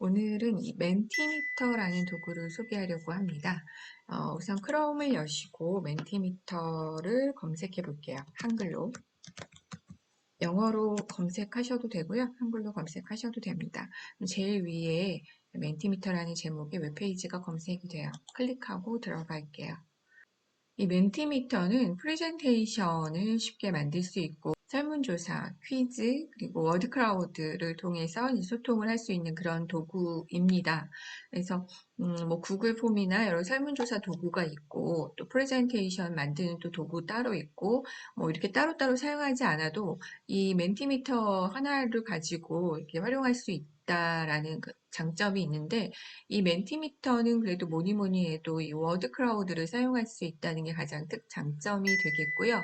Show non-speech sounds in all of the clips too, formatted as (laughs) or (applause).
오늘은 이 멘티미터라는 도구를 소개하려고 합니다. 어, 우선 크롬을 여시고 멘티미터를 검색해 볼게요. 한글로. 영어로 검색하셔도 되고요. 한글로 검색하셔도 됩니다. 제일 위에 멘티미터라는 제목의 웹페이지가 검색이 돼요. 클릭하고 들어갈게요. 이 멘티미터는 프레젠테이션을 쉽게 만들 수 있고 설문조사, 퀴즈, 그리고 워드크라우드를 통해서 소통을 할 수 있는 그런 도구입니다. 그래서 음, 뭐 구글 폼이나 여러 설문조사 도구가 있고 또 프레젠테이션 만드는 또 도구 따로 있고 뭐 이렇게 따로따로 사용하지 않아도 이 멘티미터 하나를 가지고 이렇게 활용할 수 있다라는 그 장점이 있는데 이 멘티미터는 그래도 뭐니 뭐니 해도 이 워드 크라우드를 사용할 수 있다는 게 가장 특 장점이 되겠고요.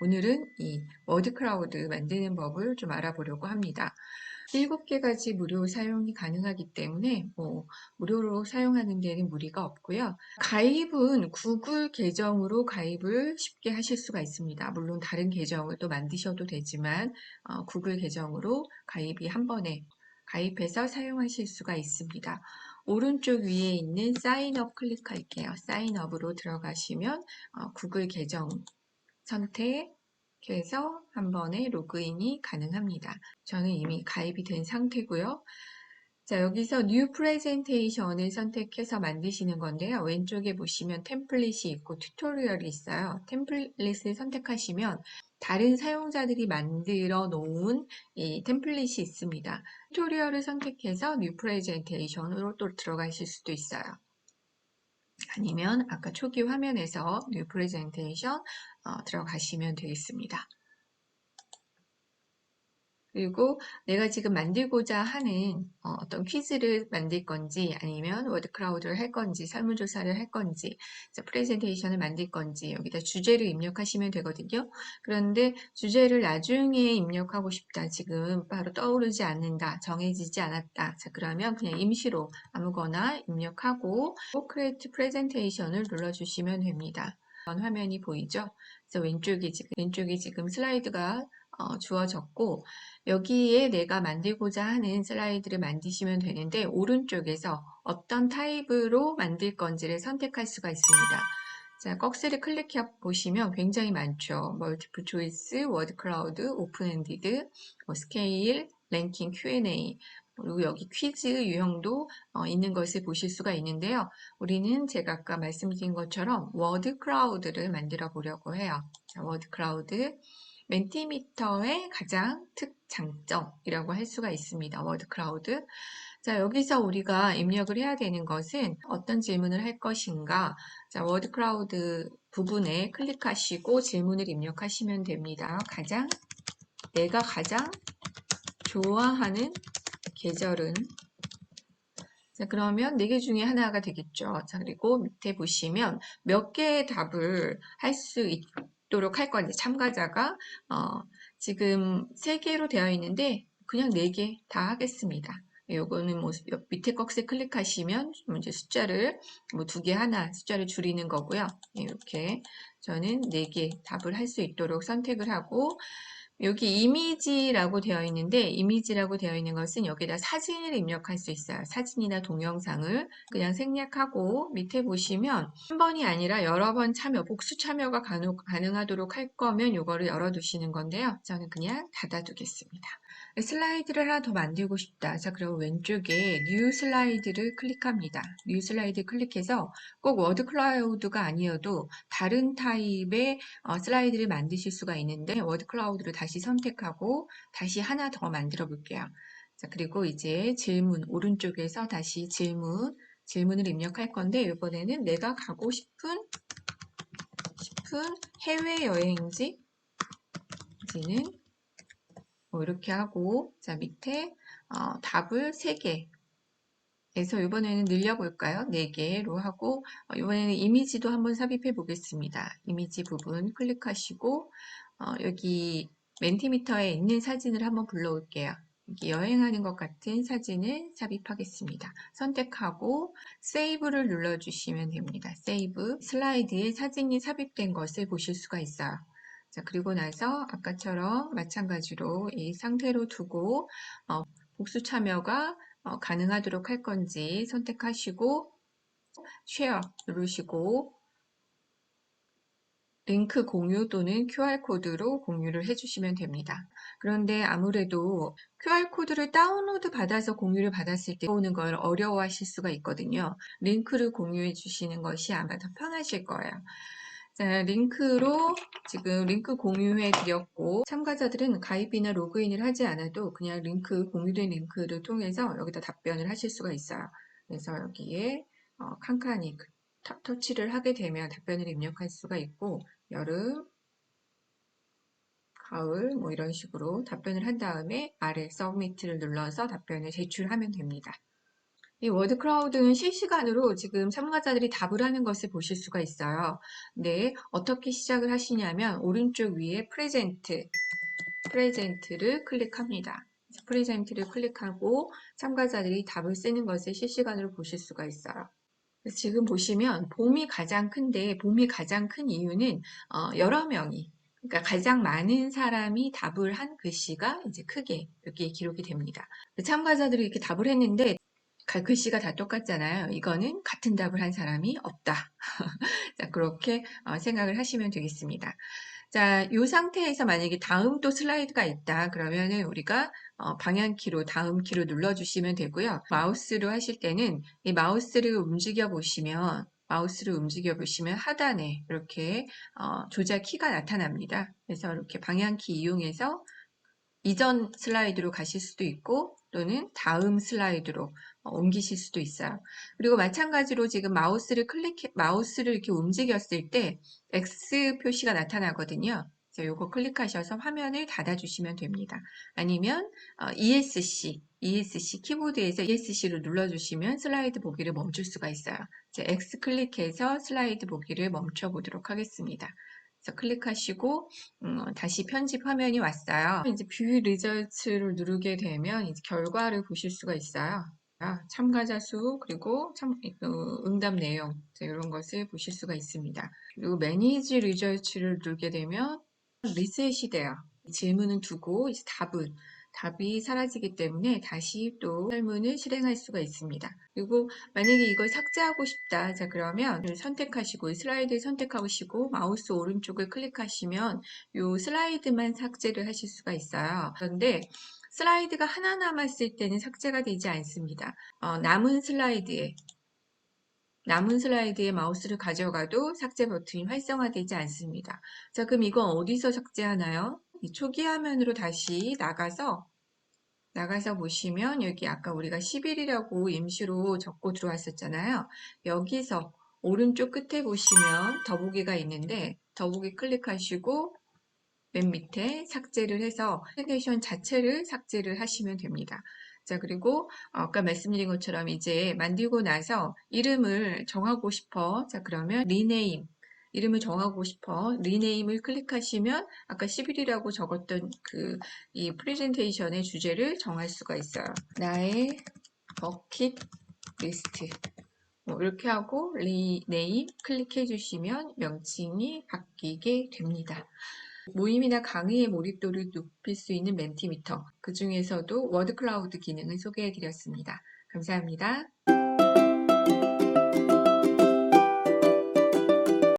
오늘은 이 워드 크라우드 만드는 법을 좀 알아보려고 합니다. 7개 가지 무료 사용이 가능하기 때문에 뭐 무료로 사용하는 데는 무리가 없고요. 가입은 구글 계정으로 가입을 쉽게 하실 수가 있습니다. 물론 다른 계정을 또 만드셔도 되지만 어, 구글 계정으로 가입이 한 번에 가입해서 사용하실 수가 있습니다. 오른쪽 위에 있는 사인업 클릭할게요. 사인업으로 들어가시면 어, 구글 계정 선택해서 한 번에 로그인이 가능합니다. 저는 이미 가입이 된 상태고요. 자, 여기서 New Presentation을 선택해서 만드시는 건데요. 왼쪽에 보시면 템플릿이 있고 튜토리얼이 있어요. 템플릿을 선택하시면 다른 사용자들이 만들어 놓은 이 템플릿이 있습니다. 튜토리얼을 선택해서 New Presentation으로 또 들어가실 수도 있어요. 아니면 아까 초기 화면에서 New Presentation 어, 들어가시면 되겠습니다. 그리고 내가 지금 만들고자 하는 어, 떤 퀴즈를 만들 건지 아니면 워드크라우드를 할 건지 설문조사를 할 건지 프레젠테이션을 만들 건지 여기다 주제를 입력하시면 되거든요. 그런데 주제를 나중에 입력하고 싶다. 지금 바로 떠오르지 않는다. 정해지지 않았다. 자 그러면 그냥 임시로 아무거나 입력하고 크레이트 프레젠테이션을 눌러주시면 됩니다. 화면이 보이죠? 그래서 왼쪽이 지금 왼쪽이 지금 슬라이드가 어, 주어졌고 여기에 내가 만들고자 하는 슬라이드를 만드시면 되는데 오른쪽에서 어떤 타입으로 만들 건지를 선택할 수가 있습니다. 자, 꺽쇠를 클릭해 보시면 굉장히 많죠. 멀티플 초이스, 워드 클라우드, 오픈 엔디드, 뭐 스케일, 랭킹 Q&A, 그리고 여기 퀴즈 유형도 어, 있는 것을 보실 수가 있는데요. 우리는 제가 아까 말씀드린 것처럼 워드 클라우드를 만들어 보려고 해요. 자, 워드 클라우드. 멘티미터의 가장 특장점이라고 할 수가 있습니다. 워드 클라우드. 자, 여기서 우리가 입력을 해야 되는 것은 어떤 질문을 할 것인가. 자, 워드 클라우드 부분에 클릭하시고 질문을 입력하시면 됩니다. 가장, 내가 가장 좋아하는 계절은 자, 그러면 네 개 중에 하나가 되겠죠. 자, 그리고 밑에 보시면 몇 개의 답을 할 수 있도록 할 건지 참가자가 어, 지금 세 개로 되어 있는데 그냥 네개다 하겠습니다. 요거는 뭐 밑에 꺽쇠 클릭하시면 이제 숫자를 뭐 두 개 하나 숫자를 줄이는 거고요. 이렇게 저는 네개 답을 할 수 있도록 선택을 하고 여기 이미지라고 되어 있는데 이미지라고 되어 있는 것은 여기다 사진을 입력할 수 있어요. 사진이나 동영상을 그냥 생략하고 밑에 보시면 한 번이 아니라 여러 번 참여, 복수 참여가 가능하도록 할 거면 이거를 열어두시는 건데요. 저는 그냥 닫아두겠습니다. 슬라이드를 하나 더 만들고 싶다. 자, 그럼 왼쪽에 뉴 슬라이드를 클릭합니다. 뉴 슬라이드 클릭해서 꼭 워드 클라우드가 아니어도 다른 타입의 어, 슬라이드를 만드실 수가 있는데 워드 클라우드를 다시 선택하고 다시 하나 더 만들어 볼게요. 자, 그리고 이제 질문 오른쪽에서 다시 질문 질문을 입력할 건데 이번에는 내가 가고 싶은 싶은 해외 여행지지는 뭐 이렇게 하고 자 밑에 어, 답을 3개 그래서 이번에는 늘려볼까요? 4개로 하고 어, 이번에는 이미지도 한번 삽입해 보겠습니다. 이미지 부분 클릭하시고 어, 여기 멘티미터에 있는 사진을 한번 불러올게요. 여행하는 것 같은 사진을 삽입하겠습니다. 선택하고 세이브를 눌러주시면 됩니다. 세이브 슬라이드에 사진이 삽입된 것을 보실 수가 있어요. 자, 그리고 나서 아까처럼 마찬가지로 이 상태로 두고 어, 복수 참여가 어, 가능하도록 할 건지 선택하시고 쉐어 누르시고 링크 공유 또는 QR코드로 공유를 해주시면 됩니다. 그런데 아무래도 QR코드를 다운로드 받아서 공유를 받았을 때 오는 걸 어려워하실 수가 있거든요. 링크를 공유해 주시는 것이 아마 더 편하실 거예요. 자, 링크로 지금 링크 공유해 드렸고 참가자들은 가입이나 로그인을 하지 않아도 그냥 링크 공유된 링크를 통해서 여기다 답변을 하실 수가 있어요. 그래서 여기에 어, 칸칸이 그 터- 터치를 하게 되면 답변을 입력할 수가 있고 여름, 가을 뭐 이런 식으로 답변을 한 다음에 아래 서브미트를 눌러서 답변을 제출하면 됩니다. 이 워드 크라우드는 실시간으로 지금 참가자들이 답을 하는 것을 보실 수가 있어요. 네, 어떻게 시작을 하시냐면 오른쪽 위에 프레젠트, 프레젠트를 클릭합니다. 프레젠트를 클릭하고 참가자들이 답을 쓰는 것을 실시간으로 보실 수가 있어요. 지금 보시면 봄이 가장 큰데 봄이 가장 큰 이유는 어, 여러 명이 그러니까 가장 많은 사람이 답을 한 글씨가 이제 크게 여기에 기록이 됩니다. 참가자들이 이렇게 답을 했는데 가- 글씨가 다 똑같잖아요. 이거는 같은 답을 한 사람이 없다. (laughs) 자, 그렇게 어, 생각을 하시면 되겠습니다. 자, 이 상태에서 만약에 다음 또 슬라이드가 있다. 그러면은 우리가 어, 방향키로 다음 키로 눌러주시면 되고요. 마우스로 하실 때는 이 마우스를 움직여 보시면 마우스를 움직여 보시면 하단에 이렇게 어, 조작 키가 나타납니다. 그래서 이렇게 방향키 이용해서 이전 슬라이드로 가실 수도 있고 또는 다음 슬라이드로 어, 옮기실 수도 있어요. 그리고 마찬가지로 지금 마우스를 클릭, 마우스를 이렇게 움직였을 때 X 표시가 나타나거든요. 이거 클릭하셔서 화면을 닫아주시면 됩니다. 아니면 어, ESC, ESC 키보드에서 ESC를 눌러주시면 슬라이드 보기를 멈출 수가 있어요. 이제 X 클릭해서 슬라이드 보기를 멈춰 보도록 하겠습니다. 그래서 클릭하시고 음, 다시 편집 화면이 왔어요. 이제 뷰 리저트를 누르게 되면 이제 결과를 보실 수가 있어요. 아, 참가자 수 그리고 참, 어, 응답 내용 이런 것을 보실 수가 있습니다. 그리고 매니지 리저트를 누르게 되면 리셋이 돼요. 질문은 두고 이제 답은 답이 사라지기 때문에 다시 또 설문을 실행할 수가 있습니다. 그리고 만약에 이걸 삭제하고 싶다. 자, 그러면 선택하시고 슬라이드를 선택하시고 마우스 오른쪽을 클릭하시면 이 슬라이드만 삭제를 하실 수가 있어요. 그런데 슬라이드가 하나 남았을 때는 삭제가 되지 않습니다. 어, 남은 슬라이드에 남은 슬라이드에 마우스를 가져가도 삭제 버튼이 활성화되지 않습니다. 자, 그럼 이건 어디서 삭제하나요? 이 초기 화면으로 다시 나가서 나가서 보시면 여기 아까 우리가 10일이라고 임시로 적고 들어왔었잖아요. 여기서 오른쪽 끝에 보시면 더보기가 있는데 더보기 클릭하시고 맨 밑에 삭제를 해서 프레젠테이션 자체를 삭제를 하시면 됩니다. 자, 그리고 아까 말씀드린 것처럼 이제 만들고 나서 이름을 정하고 싶어. 자, 그러면 리네임. 이름을 정하고 싶어. 리네임을 클릭하시면 아까 10일이라고 적었던 그 이 프레젠테이션의 주제를 정할 수가 있어요. 나의 버킷 리스트. 뭐 이렇게 하고 리네임 클릭해 주시면 명칭이 바뀌게 됩니다. 모임이나 강의의 몰입도를 높일 수 있는 멘티미터, 그 중에서도 워드 클라우드 기능을 소개해 드렸습니다. 감사합니다.